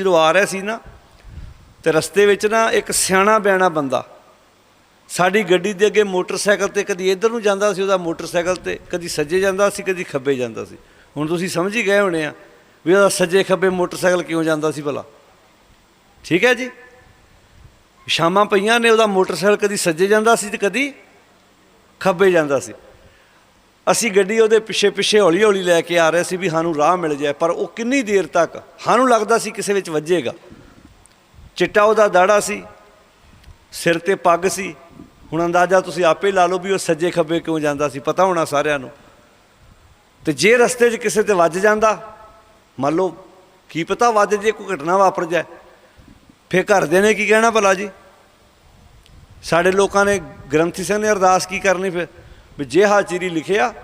ਜਦੋਂ ਆ ਰਿਹਾ ਸੀ ਨਾ, ਤੇ ਰਸਤੇ ਵਿੱਚ ਨਾ ਇੱਕ ਸਿਆਣਾ ਬਿਆਣਾ ਬੰਦਾ, ਸਾਡੀ ਗੱਡੀ ਦੇ ਅੱਗੇ ਮੋਟਰਸਾਈਕਲ ਤੇ ਕਦੀ ਇੱਧਰ ਨੂੰ ਜਾਂਦਾ ਸੀ, ਉਹਦਾ ਮੋਟਰਸਾਈਕਲ ਤੇ ਕਦੀ ਸੱਜੇ ਜਾਂਦਾ ਸੀ, ਕਦੀ ਖੱਬੇ ਜਾਂਦਾ ਸੀ। ਹੁਣ ਤੁਸੀਂ ਸਮਝ ਹੀ ਗਏ ਹੋਣੇ ਆ ਵੀ ਉਹਦਾ ਸੱਜੇ ਖੱਬੇ ਮੋਟਰਸਾਈਕਲ ਕਿਉਂ ਜਾਂਦਾ ਸੀ ਭਲਾ। ਠੀਕ ਹੈ ਜੀ? ਸ਼ਾਮਾਂ ਪਈਆਂ ਨੇ, ਉਹਦਾ ਮੋਟਰਸਾਈਕਲ ਕਦੀ ਸੱਜੇ ਜਾਂਦਾ ਸੀ ਤੇ ਕਦੀ ਖੱਬੇ ਜਾਂਦਾ ਸੀ। ਅਸੀਂ ਗੱਡੀ ਉਹਦੇ ਪਿੱਛੇ ਪਿੱਛੇ ਹੌਲੀ ਹੌਲੀ ਲੈ ਕੇ ਆ ਰਹੇ ਸੀ ਵੀ ਸਾਨੂੰ ਰਾਹ ਮਿਲ ਜਾਏ, ਪਰ ਉਹ ਕਿੰਨੀ ਦੇਰ ਤੱਕ? ਸਾਨੂੰ ਲੱਗਦਾ ਸੀ ਕਿਸੇ ਵਿੱਚ ਵੱਜੇਗਾ। ਚਿੱਟਾ ਉਹਦਾ ਦਾੜਾ ਸੀ, ਸਿਰ ਤੇ ਪੱਗ ਸੀ। ਹੁਣ ਅੰਦਾਜ਼ਾ ਤੁਸੀਂ ਆਪੇ ਲਾ ਲਓ ਵੀ ਉਹ ਸੱਜੇ ਖੱਬੇ ਕਿਉਂ ਜਾਂਦਾ ਸੀ, ਪਤਾ ਹੋਣਾ ਸਾਰਿਆਂ ਨੂੰ। ਤੇ ਜੇ ਰਸਤੇ 'ਚ ਕਿਸੇ ਤੇ ਵੱਜ ਜਾਂਦਾ, ਮੰਨ ਲਓ ਕੀ ਪਤਾ ਵੱਜ ਜੇ, ਕੋਈ ਘਟਨਾ ਵਾਪਰ ਜਾਏ। ਫੇਰ ਘਰਦੇ ਨੇ ਕੀ ਕਹਿਣਾ ਭਲਾ ਜੀ? ਸਾਡੇ ਲੋਕਾਂ ਨੇ ਗ੍ਰੰਥੀ ਸਿੰਘ ਨੇ ਅਰਦਾਸ ਕੀ ਕਰਨੀ ਫਿਰ? ਵੀ ਜੇ ਹਾਜ਼ਰੀ ਲਿਖਿਆ,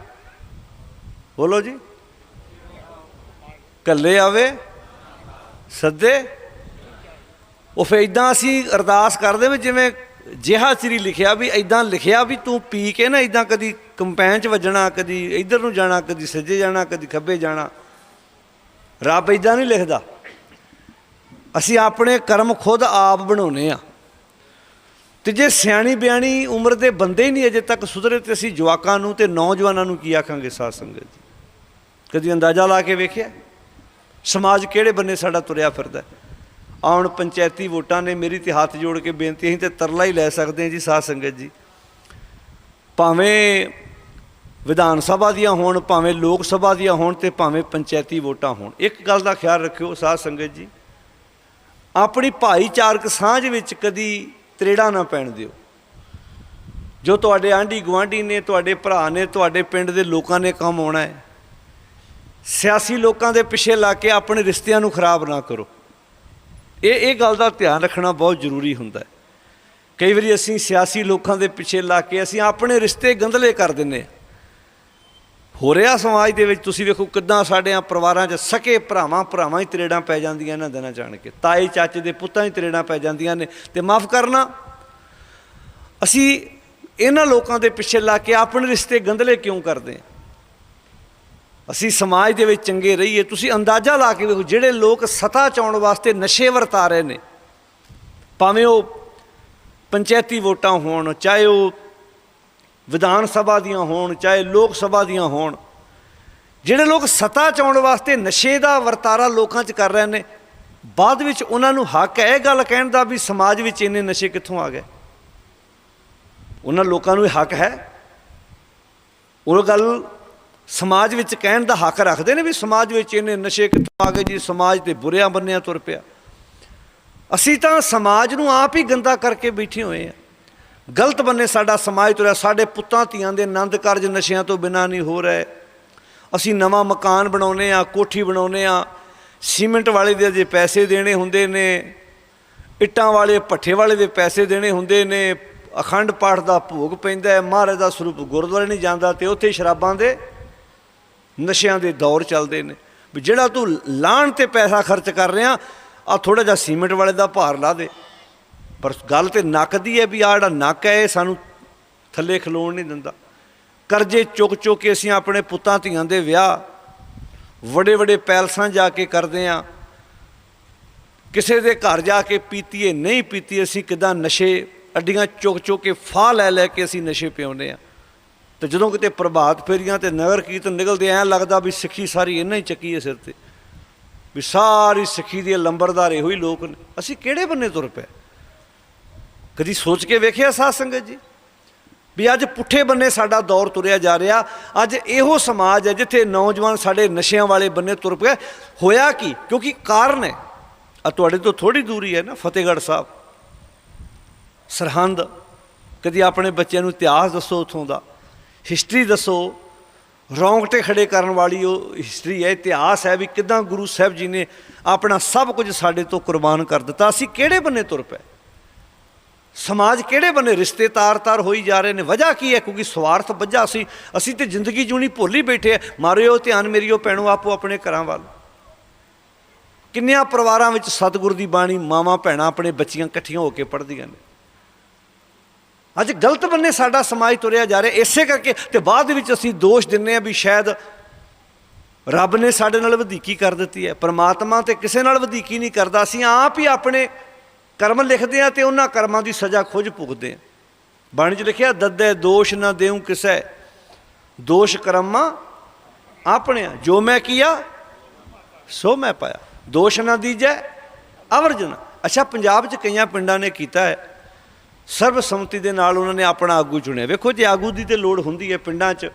ਬੋਲੋ ਜੀ। ਕੱਲੇ ਆਵੇ, ਸੱਦੇ। ਉਹ ਫੇ ਇਦਾਂ ਅਸੀਂ ਅਰਦਾਸ ਕਰਦੇ ਵੀ ਜਿਵੇਂ ਜਿਹਾ ਚਰੀ ਲਿਖਿਆ ਵੀ ਇਦਾਂ ਲਿਖਿਆ ਵੀ ਤੂੰ ਪੀ ਕੇ ਨਾ ਇਦਾਂ ਕਦੀ ਕੰਪੈਨ ਚ ਵੱਜਣਾ, ਕਦੀ ਇੱਧਰ ਨੂੰ ਜਾਣਾ, ਕਦੀ ਸੱਜੇ ਜਾਣਾ, ਕਦੀ ਖੱਬੇ ਜਾਣਾ। ਰੱਬ ਇਦਾਂ ਨਹੀਂ ਲਿਖਦਾ। ਅਸੀਂ ਆਪਣੇ ਕਰਮ ਖੁਦ ਆਪ ਬਣਾਉਨੇ ਆ ਤੇ ਜੇ ਸਿਆਣੀ ਬਿਆਣੀ ਉਮਰ ਦੇ ਬੰਦੇ ਹੀ ਨਹੀਂ ਅਜੇ ਤੱਕ ਸੁਧਰੇ ਤੇ ਅਸੀਂ ਜਵਾਕਾਂ ਨੂੰ ਤੇ ਨੌਜਵਾਨਾਂ ਨੂੰ ਕੀ ਆਖਾਂਗੇ ਸਾਧ ਸੰਗਤ ਜੀ? ਕਦੀ ਅੰਦਾਜ਼ਾ ਲਾ ਕੇ ਵੇਖਿਆ? ਸਮਾਜ ਕਿਹੜੇ ਬੰਨੇ ਸਾਡਾ ਤੁਰਿਆ ਫਿਰਦਾ ਆਉਣ ਪੰਚਾਇਤੀ ਵੋਟਾਂ ਨੇ ਮੇਰੀ ਤੇ ਹੱਥ ਜੋੜ ਕੇ ਬੇਨਤੀ ਅਸੀਂ ਤੇ ਤਰਲਾ ਹੀ ਲੈ ਸਕਦੇ ਹਾਂ ਜੀ ਸਾਧ ਸੰਗਤ ਜੀ। ਭਾਵੇਂ ਵਿਧਾਨ ਸਭਾ ਦੀਆਂ ਹੋਣ, ਭਾਵੇਂ ਲੋਕ ਸਭਾ ਦੀਆਂ ਹੋਣ ਤੇ ਭਾਵੇਂ ਪੰਚਾਇਤੀ ਵੋਟਾਂ ਹੋਣ। ਇੱਕ ਗੱਲ ਦਾ ਖਿਆਲ ਰੱਖਿਓ ਸਾਧ ਸੰਗਤ ਜੀ। ਆਪਣੀ ਭਾਈਚਾਰਕ ਸਾਂਝ ਵਿੱਚ ਕਦੀ ਤਰੇੜਾ ਨਾ ਪੈਣ ਦਿਓ। ਜੋ ਤੁਹਾਡੇ ਆਂਢੀ ਗੁਆਂਢੀ ਨੇ, ਤੁਹਾਡੇ ਭਰਾ ਨੇ, ਤੁਹਾਡੇ ਪਿੰਡ ਦੇ ਲੋਕਾਂ ਨੇ ਕੰਮ ਆਉਣਾ ਹੈ, ਸਿਆਸੀ ਲੋਕਾਂ ਦੇ ਪਿੱਛੇ ਲਾ ਕੇ ਆਪਣੇ ਰਿਸ਼ਤਿਆਂ ਨੂੰ ਖਰਾਬ ਨਾ ਕਰੋ। ਇਹ ਇਹ ਗੱਲ ਦਾ ਧਿਆਨ ਰੱਖਣਾ ਬਹੁਤ ਜ਼ਰੂਰੀ ਹੁੰਦਾ ਹੈ। ਕਈ ਵਾਰੀ ਅਸੀਂ ਸਿਆਸੀ ਲੋਕਾਂ ਦੇ ਪਿੱਛੇ ਲਾ ਕੇ ਅਸੀਂ ਆਪਣੇ ਰਿਸ਼ਤੇ ਗੰਧਲੇ ਕਰ ਦਿੰਨੇ ਹਾਂ। ਹੋ ਰਿਹਾ ਸਮਾਜ ਦੇ ਵਿੱਚ, ਤੁਸੀਂ ਵੇਖੋ ਕਿੱਦਾਂ ਸਾਡੇ ਆ ਪਰਿਵਾਰਾਂ 'ਚ ਸਕੇ ਭਰਾਵਾਂ ਭਰਾਵਾਂ ਹੀ ਤਰੇੜਾਂ ਪੈ ਜਾਂਦੀਆਂ ਇਹਨਾਂ ਦਿਨਾਂ ਜਾਣ ਕੇ। ਤਾਏ, ਚਾਚੇ ਦੇ ਪੁੱਤਾਂ ਹੀ ਤਰੇੜਾਂ ਪੈ ਜਾਂਦੀਆਂ ਨੇ। ਤੇ ਮਾਫ ਕਰਨਾ, ਅਸੀਂ ਇਹਨਾਂ ਲੋਕਾਂ ਦੇ ਪਿੱਛੇ ਲਾ ਕੇ ਆਪਣੇ ਰਿਸ਼ਤੇ ਗੰਧਲੇ ਕਿਉਂ ਕਰਦੇ ਹਾਂ? ਅਸੀਂ ਸਮਾਜ ਦੇ ਵਿੱਚ ਚੰਗੇ ਰਹੀਏ, ਤੁਸੀਂ ਅੰਦਾਜ਼ਾ ਲਾ ਕੇ ਵੇਖੋ ਜਿਹੜੇ ਲੋਕ ਸਤਾ ਚਾਉਣ ਵਾਸਤੇ ਨਸ਼ੇ ਵਰਤਾ ਰਹੇ ਨੇ। ਭਾਵੇਂ ਉਹ ਪੰਚਾਇਤੀ ਵੋਟਾਂ ਹੋਣ, ਚਾਹੇ ਉਹ ਵਿਧਾਨ ਸਭਾ ਦੀਆਂ ਹੋਣ, ਚਾਹੇ ਲੋਕ ਸਭਾ ਦੀਆਂ ਹੋਣ, ਜਿਹੜੇ ਲੋਕ ਸਤਾ ਚਾਉਣ ਵਾਸਤੇ ਨਸ਼ੇ ਦਾ ਵਰਤਾਰਾ ਲੋਕਾਂ 'ਚ ਕਰ ਰਹੇ ਨੇ, ਬਾਅਦ ਵਿੱਚ ਉਹਨਾਂ ਨੂੰ ਹੱਕ ਹੈ ਇਹ ਗੱਲ ਕਹਿਣ ਦਾ ਵੀ ਸਮਾਜ ਵਿੱਚ ਇੰਨੇ ਨਸ਼ੇ ਕਿੱਥੋਂ ਆ ਗਏ? ਉਹਨਾਂ ਲੋਕਾਂ ਨੂੰ ਇਹ ਹੱਕ ਹੈ? ਉਹ ਗੱਲ ਸਮਾਜ ਵਿੱਚ ਕਹਿਣ ਦਾ ਹੱਕ ਰੱਖਦੇ ਨੇ ਵੀ ਸਮਾਜ ਵਿੱਚ ਇੰਨੇ ਨਸ਼ੇ ਕਿੱਥੋਂ ਆ ਗਏ ਜੀ, ਸਮਾਜ ਤੇ ਬੁਰਿਆਂ ਬੰਨਿਆਂ ਤੁਰ ਪਿਆ। ਅਸੀਂ ਤਾਂ ਸਮਾਜ ਨੂੰ ਆਪ ਹੀ ਗੰਦਾ ਕਰਕੇ ਬੈਠੇ ਹੋਏ ਆ ਗਲਤ ਬੰਨੇ ਸਾਡਾ ਸਮਾਜ ਤੁਰਿਆ, ਸਾਡੇ ਪੁੱਤਾਂ ਧੀਆਂ ਦੇ ਆਨੰਦ ਕਾਰਜ ਨਸ਼ਿਆਂ ਤੋਂ ਬਿਨਾਂ ਨਹੀਂ ਹੋ ਰਹੇ। ਅਸੀਂ ਨਵਾਂ ਮਕਾਨ ਬਣਾਉਨੇ ਆ ਕੋਠੀ ਬਣਾਉਨੇ ਆ ਸੀਮੈਂਟ ਵਾਲੇ ਦੇ ਜੇ ਪੈਸੇ ਦੇਣੇ ਹੁੰਦੇ ਨੇ, ਇੱਟਾਂ ਵਾਲੇ, ਭੱਠੇ ਵਾਲੇ ਦੇ ਪੈਸੇ ਦੇਣੇ ਹੁੰਦੇ ਨੇ, ਅਖੰਡ ਪਾਠ ਦਾ ਭੋਗ ਪੈਂਦਾ ਹੈ, ਮਹਾਰਾਜ ਦਾ ਸਰੂਪ ਗੁਰਦੁਆਰੇ ਨਹੀਂ ਜਾਂਦਾ ਤੇ ਉੱਥੇ ਸ਼ਰਾਬਾਂ ਦੇ ਨਸ਼ਿਆਂ ਦੇ ਦੌਰ ਚੱਲਦੇ ਨੇ। ਵੀ ਜਿਹੜਾ ਤੂੰ ਲਾਣ ਤੇ ਪੈਸਾ ਖਰਚ ਕਰ ਰਿਹਾ ਆ ਥੋੜਾ ਜਿਹਾ ਸੀਮੈਂਟ ਵਾਲੇ ਦਾ ਭਾਰ ਲਾ ਦੇ। ਪਰ ਗੱਲ ਤੇ ਨੱਕ ਦੀ ਹੈ ਵੀ ਆ ਜਿਹੜਾ ਨੱਕ ਹੈ, ਇਹ ਸਾਨੂੰ ਥੱਲੇ ਖਲੋਣ ਨਹੀਂ ਦਿੰਦਾ। ਕਰਜ਼ੇ ਚੁੱਕ ਚੁੱਕ ਕੇ ਅਸੀਂ ਆਪਣੇ ਪੁੱਤਾਂ ਧੀਆਂ ਦੇ ਵਿਆਹ ਵੱਡੇ ਵੱਡੇ ਪੈਲਸਾਂ ਜਾ ਕੇ ਕਰਦੇ ਆ ਕਿਸੇ ਦੇ ਘਰ ਜਾ ਕੇ ਪੀਤੀਏ, ਨਹੀਂ ਪੀਤੀ ਅਸੀਂ ਕਿਦਾਂ ਨਸ਼ੇ ਅੱਡੀਆਂ ਚੁੱਕ ਚੁੱਕ ਕੇ ਫਾਹ ਲੈ ਲੈ ਕੇ ਅਸੀਂ ਨਸ਼ੇ ਪਿਆਉਂਦੇ ਆ ਤੇ ਜਦੋਂ ਕਿਤੇ ਪ੍ਰਭਾਤ ਫੇਰੀਆਂ ਤੇ ਨਗਰ ਕੀਰਤਨ ਨਿਕਲਦੇ, ਐਂ ਲੱਗਦਾ ਵੀ ਸਿੱਖੀ ਸਾਰੀ ਇਹਨਾਂ ਹੀ ਚੱਕੀ ਹੈ ਸਿਰ ਤੇ। ਵੀ ਸਾਰੀ ਸਿੱਖੀ ਦੀ ਲੰਬਰਦਾਰ ਇਹੋ ਹੀ ਲੋਕ ਨੇ। ਅਸੀਂ ਕਿਹੜੇ ਬੰਨੇ ਤੁਰ ਪਏ? ਕਦੀ ਸੋਚ ਕੇ ਵੇਖਿਆ ਸਾਧ ਸੰਗਤ ਜੀ? ਵੀ ਅੱਜ ਪੁੱਠੇ ਬੰਨੇ ਸਾਡਾ ਦੌਰ ਤੁਰਿਆ ਜਾ ਰਿਹਾ। ਅੱਜ ਇਹੋ ਸਮਾਜ ਹੈ ਜਿੱਥੇ ਨੌਜਵਾਨ ਸਾਡੇ ਨਸ਼ਿਆਂ ਵਾਲੇ ਬੰਨੇ ਤੁਰ ਪਏ। ਹੋਇਆ ਕੀ? ਕਿਉਂਕਿ ਕਾਰਨ ਹੈ। ਆ ਤੁਹਾਡੇ ਤੋਂ ਥੋੜੀ ਦੂਰੀ ਹੈ ਨਾ, ਫਤਿਹਗੜ੍ਹ ਸਾਹਿਬ। ਸਰਹੰਦ। ਕਦੀ ਆਪਣੇ ਬੱਚਿਆਂ ਨੂੰ ਇਤਿਹਾਸ ਦੱਸੋ ਉਥੋਂ ਦਾ। ਹਿਸਟਰੀ ਦੱਸੋ। ਰੌਂਗਟੇ ਖੜੇ ਕਰਨ ਵਾਲੀ ਉਹ ਹਿਸਟਰੀ ਹੈ, ਇਤਿਹਾਸ ਹੈ ਵੀ ਕਿਦਾਂ ਗੁਰੂ ਸਾਹਿਬ ਜੀ ਨੇ ਆਪਣਾ ਸਭ ਕੁਝ ਸਾਡੇ ਤੋਂ ਕੁਰਬਾਨ ਕਰ ਦਿੱਤਾ। ਅਸੀਂ ਕਿਹੜੇ ਬੰਨੇ ਤੁਰ ਪਏ? ਸਮਾਜ ਕਿਹੜੇ ਬੰਨੇ ਰਿਸ਼ਤੇ ਤਾਰ-ਤਾਰ ਹੋਈ ਜਾ ਰਹੇ ਨੇ? ਵਜ੍ਹਾ ਕੀ ਹੈ? ਕਿਉਂਕਿ ਸਵਾਰਥ ਵੱਜਾ ਸੀ। ਅਸੀਂ ਤੇ ਜ਼ਿੰਦਗੀ ਜੂਣੀ ਭੁੱਲ ਹੀ ਬੈਠੇ ਆ। ਮਾਰਿਓ ਧਿਆਨ ਮੇਰੀਓ ਪੈਣੋ ਆਪੋ ਆਪਣੇ ਘਰਾਂ ਵੱਲ। ਕਿੰਨਿਆਂ ਪਰਿਵਾਰਾਂ ਵਿੱਚ ਸਤਿਗੁਰ ਦੀ ਬਾਣੀ ਮਾਵਾਂ, ਭੈਣਾਂ ਆਪਣੇ ਬੱਚੀਆਂ ਇਕੱਠੀਆਂ ਹੋ ਕੇ ਪੜ੍ਹਦੀਆਂ ਨੇ? ਅੱਜ ਗਲਤ ਬੰਨੇ ਸਾਡਾ ਸਮਾਜ ਤੁਰਿਆ ਜਾ ਰਿਹਾ। ਇਸੇ ਕਰਕੇ ਤੇ ਬਾਅਦ ਵਿੱਚ ਅਸੀਂ ਦੋਸ਼ ਦਿੰਨੇ ਆ ਵੀ ਸ਼ਾਇਦ ਰੱਬ ਨੇ ਸਾਡੇ ਨਾਲ ਵਧੀਕੀ ਕਰ ਦਿੱਤੀ ਹੈ। ਪਰਮਾਤਮਾ ਤੇ ਕਿਸੇ ਨਾਲ ਵਧੀਕੀ ਨਹੀਂ ਕਰਦਾ। ਅਸੀਂ ਆਪ ਹੀ ਆਪਣੇ ਕਰਮ ਲਿਖਦੇ ਆ ਤੇ ਉਹਨਾਂ ਕਰਮਾਂ ਦੀ ਸਜ਼ਾ ਖੁਦ ਭੁਗਤਦੇ ਆ। ਬਾਣੀ 'ਚ ਲਿਖਿਆ, ਦੱਦੇ ਦੋਸ਼ ਨਾ ਦੇਉ ਕਿਸੈ। ਦੋਸ਼ ਕਰਮਾਂ ਆਪਣਿਆ ਜੋ ਮੈਂ ਕੀਆ, ਸੋ ਮੈਂ ਪਾਇਆ। ਦੋਸ਼ ਨਾ ਦੀਜੈ, ਅਵਰਜਨ। ਅੱਛਾ, ਪੰਜਾਬ 'ਚ ਕਈਆਂ ਪਿੰਡਾਂ ਨੇ ਕੀਤਾ ਹੈ। ਸਰਬਸੰਮਤੀ ਦੇ ਨਾਲ ਉਹਨਾਂ ਨੇ ਆਪਣਾ ਆਗੂ ਚੁਣਿਆ। ਵੇਖੋ, ਜੇ ਆਗੂ ਦੀ ਤੇ ਲੋੜ ਹੁੰਦੀ ਹੈ ਪਿੰਡਾਂ 'ਚ।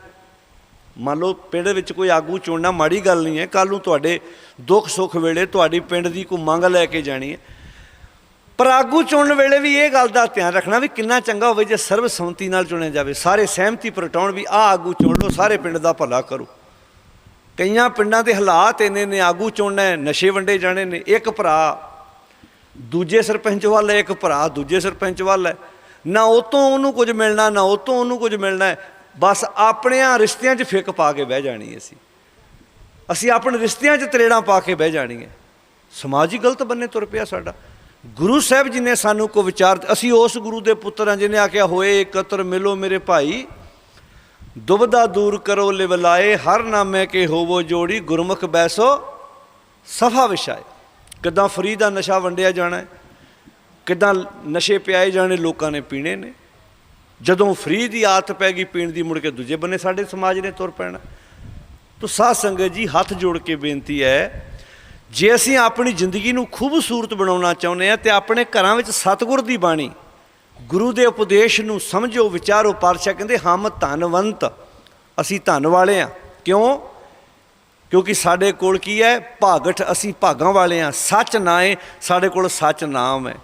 ਮੰਨ ਲਓ, ਪਿੰਡ ਵਿੱਚ ਕੋਈ ਆਗੂ ਚੁਣਨਾ ਮਾੜੀ ਗੱਲ ਨਹੀਂ ਹੈ। ਕੱਲ ਨੂੰ ਤੁਹਾਡੇ ਦੁੱਖ ਸੁੱਖ ਵੇਲੇ ਤੁਹਾਡੀ ਪਿੰਡ ਦੀ ਕੋਈ ਮੰਗ ਲੈ ਕੇ ਜਾਣੀ ਹੈ। ਪਰ ਆਗੂ ਚੁਣਨ ਵੇਲੇ ਵੀ ਇਹ ਗੱਲ ਦਾ ਧਿਆਨ ਰੱਖਣਾ ਵੀ ਕਿੰਨਾ ਚੰਗਾ ਹੋਵੇ ਜੇ ਸਰਬਸੰਮਤੀ ਨਾਲ ਚੁਣਿਆ ਜਾਵੇ। ਸਾਰੇ ਸਹਿਮਤੀ ਪ੍ਰਗਟਾਉਣ ਵੀ ਆਹ ਆਗੂ ਚੁਣ ਲਓ, ਸਾਰੇ ਪਿੰਡ ਦਾ ਭਲਾ ਕਰੋ। ਕਈਆਂ ਪਿੰਡਾਂ ਦੇ ਹਾਲਾਤ ਇੰਨੇ ਨੇ, ਆਗੂ ਚੁਣਨਾ ਹੈ, ਨਸ਼ੇ ਵੰਡੇ ਜਾਣੇ ਨੇ, ਇੱਕ ਭਰਾ, ਦੂਜੇ ਸਰਪੰਚ ਵੱਲ ਹੈ, ਇੱਕ ਭਰਾ, ਦੂਜੇ ਸਰਪੰਚ ਵੱਲ ਹੈ। ਨਾ ਉਹ ਤੋਂ ਉਹਨੂੰ ਕੁਝ ਮਿਲਣਾ, ਨਾ ਉਹ ਤੋਂ ਉਹਨੂੰ ਕੁਝ ਮਿਲਣਾ ਬਸ ਆਪਣਿਆਂ ਰਿਸ਼ਤਿਆਂ 'ਚ ਫਿੱਕ ਪਾ ਕੇ ਬਹਿ ਜਾਣੀ ਅਸੀਂ। ਅਸੀਂ ਆਪਣੇ ਰਿਸ਼ਤਿਆਂ 'ਚ ਤਰੇੜਾਂ ਪਾ ਕੇ ਬਹਿ ਜਾਣੀ ਹੈ ਸਮਾਜ ਹੀ ਗਲਤ ਬੰਨੇ ਤੁਰ ਪਿਆ ਸਾਡਾ। ਗੁਰੂ ਸਾਹਿਬ ਜੀ ਨੇ ਸਾਨੂੰ ਕੋ ਵਿਚਾਰ ਅਸੀਂ ਉਸ ਗੁਰੂ ਦੇ ਪੁੱਤਰ ਹਾਂ ਜਿਹਨੇ ਆਖਿਆ, ਹੋਏ ਇਕਤਰ, ਮਿਲੋ ਮੇਰੇ ਭਾਈ। ਦੁਬਦਾ ਦੂਰ ਕਰੋ ਲਿਵਲਾਏ ਹਰ ਨਾਮੇ ਕੇ ਹੋਵੋ ਜੋੜੀ। ਗੁਰਮੁਖ ਬੈਸੋ, ਸਫਾ ਵਿਛਾਏ। ਕਿਦਾਂ ਫਰੀ ਦਾ ਨਸ਼ਾ ਵੰਡਿਆ ਜਾਣਾ ਹੈ। ਕਿਦਾਂ ਨਸ਼ੇ ਪਿਆਏ ਜਾਣੇ, ਲੋਕਾਂ ਨੇ ਪੀਣੇ ਨੇ। ਜਦੋਂ ਫਰੀ ਦੀ ਆਦਤ ਪੈ ਗਈ, ਪੀਣ ਦੀ ਮੁੜ ਕੇ ਦੂਜੇ ਬੰਨੇ ਸਾਡੇ ਸਮਾਜ ਨੇ ਤੁਰ ਪੈਣਾ। ਤੋ ਸਾਧ ਸੰਗਤ ਜੀ, ਹੱਥ ਜੋੜ ਕੇ ਬੇਨਤੀ ਹੈ ਜੇ ਅਸੀਂ ਆਪਣੀ ਜ਼ਿੰਦਗੀ ਨੂੰ ਖੂਬਸੂਰਤ ਬਣਾਉਣਾ ਚਾਹੁੰਦੇ ਆ ਤੇ ਆਪਣੇ ਘਰਾਂ ਵਿੱਚ ਸਤਿਗੁਰ ਦੀ ਬਾਣੀ, ਗੁਰੂ ਦੇ ਉਪਦੇਸ਼ ਨੂੰ ਸਮਝੋ, ਵਿਚਾਰੋ, ਪਾਤਸ਼ਾਹ ਕਹਿੰਦੇ ਹਮ ਧਨਵੰਤ, ਅਸੀਂ ਧਨ ਵਾਲੇ ਆ ਕਿਉਂ? ਕਿਉਂਕਿ ਸਾਡੇ ਕੋਲ ਕੀ ਹੈ? ਭਾਗਠ, ਅਸੀਂ ਭਾਗਾਂ ਵਾਲੇ ਆ ਸੱਚ ਨਾ ਹੈ, ਸਾਡੇ ਕੋਲ ਸੱਚ ਨਾਮ ਹੈ।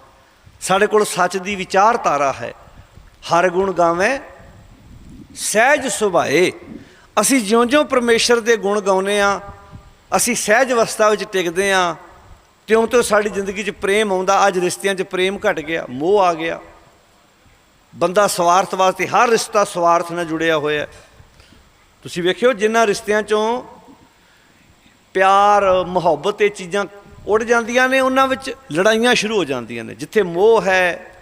ਸਾਡੇ ਕੋਲ ਸੱਚ ਦੀ ਵਿਚਾਰਧਾਰਾ ਹੈ। ਹਰ ਗੁਣ ਗਾਵੇਂ, ਸਹਿਜ ਸੁਭਾਏ। ਅਸੀਂ ਜਿਉਂ-ਜਿਉਂ ਪਰਮੇਸ਼ਰ ਦੇ ਗੁਣ ਗਾਉਨੇ ਆ ਅਸੀਂ ਸਹਿਜ ਅਵਸਥਾ ਵਿੱਚ ਟਿਕਦੇ ਆ ਤਿਉਂ-ਤਿਉਂ ਸਾਡੀ ਜ਼ਿੰਦਗੀ 'ਚ ਪ੍ਰੇਮ ਆਉਂਦਾ, ਅੱਜ ਰਿਸ਼ਤਿਆਂ 'ਚ ਪ੍ਰੇਮ ਘਟ ਗਿਆ, ਮੋਹ ਆ ਗਿਆ। ਬੰਦਾ ਸਵਾਰਥ ਵਾਸਤੇ, ਹਰ ਰਿਸ਼ਤਾ ਸਵਾਰਥ ਨਾਲ ਜੁੜਿਆ ਹੋਇਆ ਤੁਸੀਂ ਵੇਖਿਓ ਜਿਨ੍ਹਾਂ ਰਿਸ਼ਤਿਆਂ 'ਚੋਂ ਪਿਆਰ, ਮੁਹੱਬਤ ਇਹ ਚੀਜ਼ਾਂ ਉੱਡ ਜਾਂਦੀਆਂ ਨੇ, ਉਹਨਾਂ ਵਿੱਚ ਲੜਾਈਆਂ ਸ਼ੁਰੂ ਹੋ ਜਾਂਦੀਆਂ ਨੇ। ਜਿੱਥੇ ਮੋਹ ਹੈ,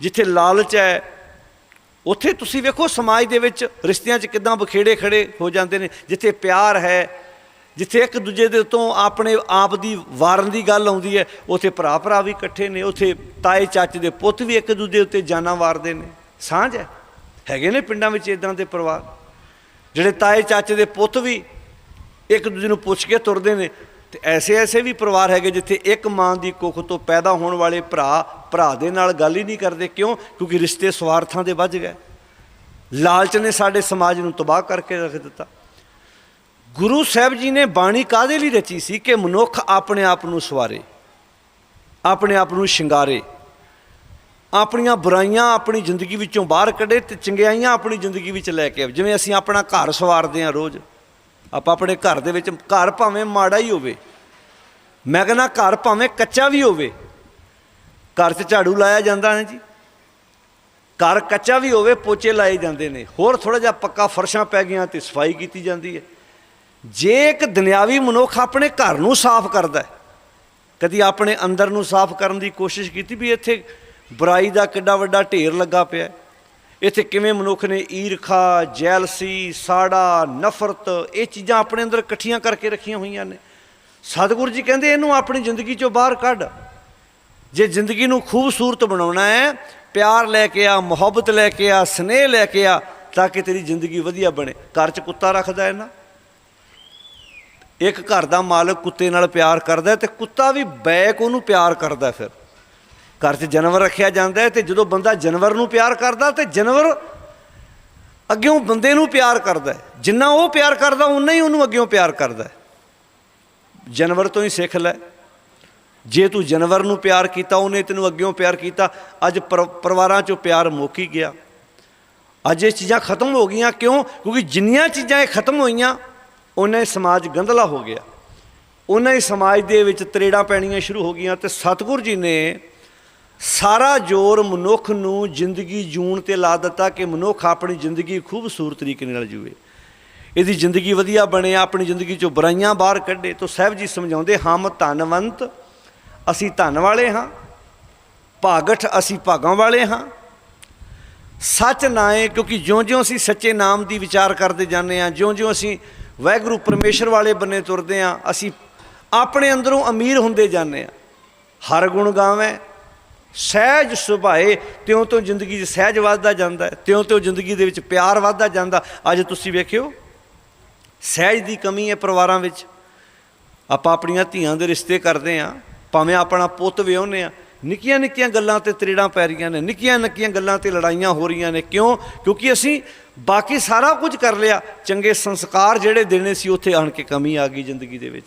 ਜਿੱਥੇ ਲਾਲਚ ਹੈ, ਉੱਥੇ ਤੁਸੀਂ ਵੇਖੋ, ਸਮਾਜ ਦੇ ਵਿੱਚ ਰਿਸ਼ਤਿਆਂ 'ਚ ਕਿਦਾਂ ਬਖੇੜੇ ਖੜੇ ਹੋ ਜਾਂਦੇ ਨੇ। ਜਿੱਥੇ ਪਿਆਰ ਹੈ ਜਿੱਥੇ ਇੱਕ ਦੂਜੇ ਦੇ ਉੱਤੋਂ ਆਪਣੇ ਆਪ ਦੀ ਵਾਰਨ ਦੀ ਗੱਲ ਆਉਂਦੀ ਹੈ, ਉੱਥੇ ਭਰਾ ਭਰਾ ਵੀ ਇਕੱਠੇ ਨੇ, ਉੱਥੇ ਤਾਏ, ਚਾਚੇ ਦੇ ਪੁੱਤ ਵੀ ਇੱਕ ਦੂਜੇ ਉੱਤੇ ਜਾਨਾਂ ਵਾਰਦੇ ਨੇ। ਸਾਂਝ ਹੈ। ਹੈਗੇ ਨੇ ਪਿੰਡਾਂ ਵਿੱਚ ਇਦਾਂ ਦੇ ਪਰਿਵਾਰ। ਜਿਹੜੇ ਤਾਏ, ਚਾਚੇ ਦੇ ਪੁੱਤ ਵੀ ਇੱਕ ਦੂਜੇ ਨੂੰ ਪੁੱਛ ਕੇ ਤੁਰਦੇ ਨੇ। ਤੇ ਐਸੇ ਐਸੇ ਵੀ ਪਰਿਵਾਰ ਹੈਗੇ ਜਿੱਥੇ ਇੱਕ ਮਾਂ ਦੀ ਕੁੱਖ ਤੋਂ ਪੈਦਾ ਹੋਣ ਵਾਲੇ ਭਰਾ ਭਰਾ ਦੇ ਨਾਲ ਗੱਲ ਹੀ ਨਹੀਂ ਕਰਦੇ। ਕਿਉਂ? ਕਿਉਂਕਿ ਰਿਸ਼ਤੇ ਸਵਾਰਥਾਂ ਦੇ ਵੱਜ ਗਏ। ਲਾਲਚ ਨੇ ਸਾਡੇ ਸਮਾਜ ਨੂੰ ਤਬਾਹ ਕਰਕੇ ਰੱਖ ਦਿੱਤਾ। ਗੁਰੂ ਸਾਹਿਬ ਜੀ ਨੇ ਬਾਣੀ ਕਾਦੇ ਲਈ ਰਚੀ ਸੀ ਕਿ ਮਨੁੱਖ ਆਪਣੇ ਆਪ ਨੂੰ ਸਵਾਰੇ, ਆਪਣੇ ਆਪ ਨੂੰ ਸ਼ਿੰਗਾਰੇ, ਆਪਣੀਆਂ ਬੁਰਾਈਆਂ ਆਪਣੀ ਜ਼ਿੰਦਗੀ ਵਿੱਚੋਂ ਬਾਹਰ ਕੱਢੇ ਤੇ ਚੰਗਿਆਈਆਂ ਆਪਣੀ ਜ਼ਿੰਦਗੀ ਵਿੱਚ ਲੈ ਕੇ ਆਵੇ। ਜਿਵੇਂ ਅਸੀਂ ਆਪਣਾ ਘਰ ਸਵਾਰਦੇ ਹਾਂ ਰੋਜ਼, ਆਪਾਂ ਆਪਣੇ ਘਰ ਦੇ ਵਿੱਚ ਘਰ ਭਾਵੇਂ ਮਾੜਾ ਹੀ ਹੋਵੇ, ਮੈਂ ਕਹਿੰਦਾ ਘਰ ਭਾਵੇਂ ਕੱਚਾ ਵੀ ਹੋਵੇ, ਘਰ 'ਚ ਝਾੜੂ ਲਾਇਆ ਜਾਂਦਾ ਹੈ ਜੀ, ਘਰ ਕੱਚਾ ਵੀ ਹੋਵੇ, ਪੋਚੇ ਲਾਏ ਜਾਂਦੇ ਨੇ, ਹੋਰ ਥੋੜਾ ਜਿਹਾ ਪੱਕਾ ਫਰਸ਼ਾਂ ਪੈ ਗਈਆਂ ਤੇ ਸਫ਼ਾਈ ਕੀਤੀ ਜਾਂਦੀ ਹੈ। ਜੇ ਇੱਕ ਦੁਨਿਆਵੀ ਮਨੁੱਖ ਆਪਣੇ ਘਰ ਨੂੰ ਸਾਫ਼ ਕਰਦਾ ਹੈ, ਕਦੀ ਆਪਣੇ ਅੰਦਰ ਨੂੰ ਸਾਫ਼ ਕਰਨ ਦੀ ਕੋਸ਼ਿਸ਼ ਕੀਤੀ ਵੀ ਇੱਥੇ ਬੁਰਾਈ ਦਾ ਕਿੱਡਾ ਵੱਡਾ ਢੇਰ ਲੱਗਾ ਪਿਆ ਇੱਥੇ ਕਿਵੇਂ ਮਨੁੱਖ ਨੇ ਈਰਖਾ, ਜੈਲਸੀ, ਸਾੜਾ, ਨਫ਼ਰਤ, ਇਹ ਚੀਜ਼ਾਂ ਆਪਣੇ ਅੰਦਰ ਇਕੱਠੀਆਂ ਕਰਕੇ ਰੱਖੀਆਂ ਹੋਈਆਂ ਨੇ। ਸਤਿਗੁਰੂ ਜੀ ਕਹਿੰਦੇ ਇਹਨੂੰ ਆਪਣੀ ਜ਼ਿੰਦਗੀ ਚੋਂ ਬਾਹਰ ਕੱਢ। ਜੇ ਜ਼ਿੰਦਗੀ ਨੂੰ ਖੂਬਸੂਰਤ ਬਣਾਉਣਾ ਹੈ, ਪਿਆਰ ਲੈ ਕੇ ਆ, ਮੁਹੱਬਤ ਲੈ ਕੇ ਆ, ਸਨੇਹ ਲੈ ਕੇ ਆ, ਤਾਂ ਕਿ ਤੇਰੀ ਜ਼ਿੰਦਗੀ ਵਧੀਆ ਬਣੇ। ਘਰ 'ਚ ਕੁੱਤਾ ਰੱਖਦਾ ਹੈ ਨਾ। ਇੱਕ ਘਰ ਦਾ ਮਾਲਕ ਕੁੱਤੇ ਨਾਲ ਪਿਆਰ ਕਰਦਾ ਹੈ ਤੇ ਕੁੱਤਾ ਵੀ ਬੈਕ ਉਹਨੂੰ ਪਿਆਰ ਕਰਦਾ ਫਿਰ। ਘਰ 'ਚ ਜਾਨਵਰ ਰੱਖਿਆ ਜਾਂਦਾ ਹੈ ਤੇ ਜਦੋਂ ਬੰਦਾ ਜਾਨਵਰ ਨੂੰ ਪਿਆਰ ਕਰਦਾ ਤੇ ਜਾਨਵਰ ਅੱਗਿਓਂ ਬੰਦੇ ਨੂੰ ਪਿਆਰ ਕਰਦਾ ਜਿੰਨਾ ਉਹ ਪਿਆਰ ਕਰਦਾ, ਉਨਾ ਹੀ ਉਹਨੂੰ ਅੱਗਿਓਂ ਪਿਆਰ ਕਰਦਾ ਹੈ। ਜਾਨਵਰ ਤੋਂ ਹੀ ਸਿੱਖ ਲੈ। ਜੇ ਤੂੰ ਜਾਨਵਰ ਨੂੰ ਪਿਆਰ ਕੀਤਾ, ਉਹਨੇ ਤੈਨੂੰ ਅੱਗਿਓਂ ਪਿਆਰ ਕੀਤਾ, ਅੱਜ ਪਰ- ਪਰਿਵਾਰਾਂ 'ਚੋਂ ਪਿਆਰ ਮੁੱਕੀ ਗਿਆ। ਅੱਜ ਇਹ ਚੀਜ਼ਾਂ ਖਤਮ ਹੋ ਗਈਆਂ। ਕਿਉਂ? ਕਿਉਂਕਿ ਜਿੰਨੀਆਂ ਚੀਜ਼ਾਂ ਇਹ ਖਤਮ ਹੋਈਆਂ ਉਹਨਾਂ ਹੀ ਸਮਾਜ ਗੰਧਲਾ ਹੋ ਗਿਆ। ਉਹਨਾਂ ਹੀ ਸਮਾਜ ਦੇ ਵਿੱਚ ਤਰੇੜਾਂ ਪੈਣੀਆਂ ਸ਼ੁਰੂ ਹੋ ਗਈਆਂ ਤੇ ਸਤਿਗੁਰੂ ਜੀ ਨੇ ਸਾਰਾ ਜ਼ੋਰ ਮਨੁੱਖ ਨੂੰ ਜ਼ਿੰਦਗੀ ਜੂਣ ਤੇ ਲਾ ਦਿੱਤਾ ਕਿ ਮਨੁੱਖ ਆਪਣੀ ਜ਼ਿੰਦਗੀ ਖੂਬਸੂਰਤ ਤਰੀਕੇ ਨਾਲ ਜੀਵੇ। ਇਹਦੀ ਜ਼ਿੰਦਗੀ ਵਧੀਆ ਬਣੇ, ਆਪਣੀ ਜ਼ਿੰਦਗੀ ਚੋਂ ਬੁਰਾਈਆਂ ਬਾਹਰ ਕੱਢੇ। ਤੋਂ ਸਾਹਿਬ ਜੀ ਸਮਝਾਉਂਦੇ, ਹਮ ਧਨਵੰਤ, ਅਸੀਂ ਧਨ ਵਾਲੇ ਹਾਂ। ਭਾਗਠ, ਅਸੀਂ ਭਾਗਾਂ ਵਾਲੇ ਹਾਂ। ਸੱਚ ਨਾਏ ਕਿਉਂਕਿ ਜਿਉਂ-ਜਿਉਂ ਅਸੀਂ ਸੱਚੇ ਨਾਮ ਦੀ ਵਿਚਾਰ ਕਰਦੇ ਜਾਂਦੇ ਹਾਂ, ਜਿਉਂ-ਜਿਉਂ ਅਸੀਂ ਵਾਹਿਗੁਰੂ ਪਰਮੇਸ਼ਰ ਵਾਲੇ ਬੰਨੇ ਤੁਰਦੇ ਆ, ਅਸੀਂ ਆਪਣੇ ਅੰਦਰੋਂ ਅਮੀਰ ਹੁੰਦੇ ਜਾਂਦੇ ਆ। ਹਰ ਗੁਣ ਗਾਵੇਂ, ਸਹਿਜ ਸੁਭਾਏ, ਤਿਉਂ ਤੋਂ ਜ਼ਿੰਦਗੀ 'ਚ ਸਹਿਜ ਵੱਧਦਾ ਜਾਂਦਾ, ਤਿਉਂ ਤਿਉਂ ਜ਼ਿੰਦਗੀ ਦੇ ਵਿੱਚ ਪਿਆਰ ਵੱਧਦਾ ਜਾਂਦਾ। ਅੱਜ ਤੁਸੀਂ ਵੇਖਿਓ, ਸਹਿਜ ਦੀ ਕਮੀ ਹੈ ਪਰਿਵਾਰਾਂ ਵਿੱਚ। ਆਪਾਂ ਆਪਣੀਆਂ ਧੀਆਂ ਦੇ ਰਿਸ਼ਤੇ ਕਰਦੇ ਆ, ਭਾਵੇਂ ਆਪਣਾ ਪੁੱਤ ਵਿਆਹੁੰਦੇ ਆ ਨਿੱਕੀਆਂ ਨਿੱਕੀਆਂ ਗੱਲਾਂ ਤੇ ਤ੍ਰੇੜਾਂ ਪੈ ਰਹੀਆਂ ਨੇ ਨਿੱਕੀਆਂ ਨਿੱਕੀਆਂ ਗੱਲਾਂ ਤੇ ਲੜਾਈਆਂ ਹੋ ਰਹੀਆਂ ਨੇ। ਕਿਉਂ? ਕਿਉਂਕਿ ਅਸੀਂ ਬਾਕੀ ਸਾਰਾ ਕੁਝ ਕਰ ਲਿਆ। ਚੰਗੇ ਸੰਸਕਾਰ ਜਿਹੜੇ ਦੇਣੇ ਸੀ, ਉੱਥੇ ਆਣ ਕੇ ਕਮੀ ਆ ਗਈ ਜ਼ਿੰਦਗੀ ਦੇ ਵਿੱਚ।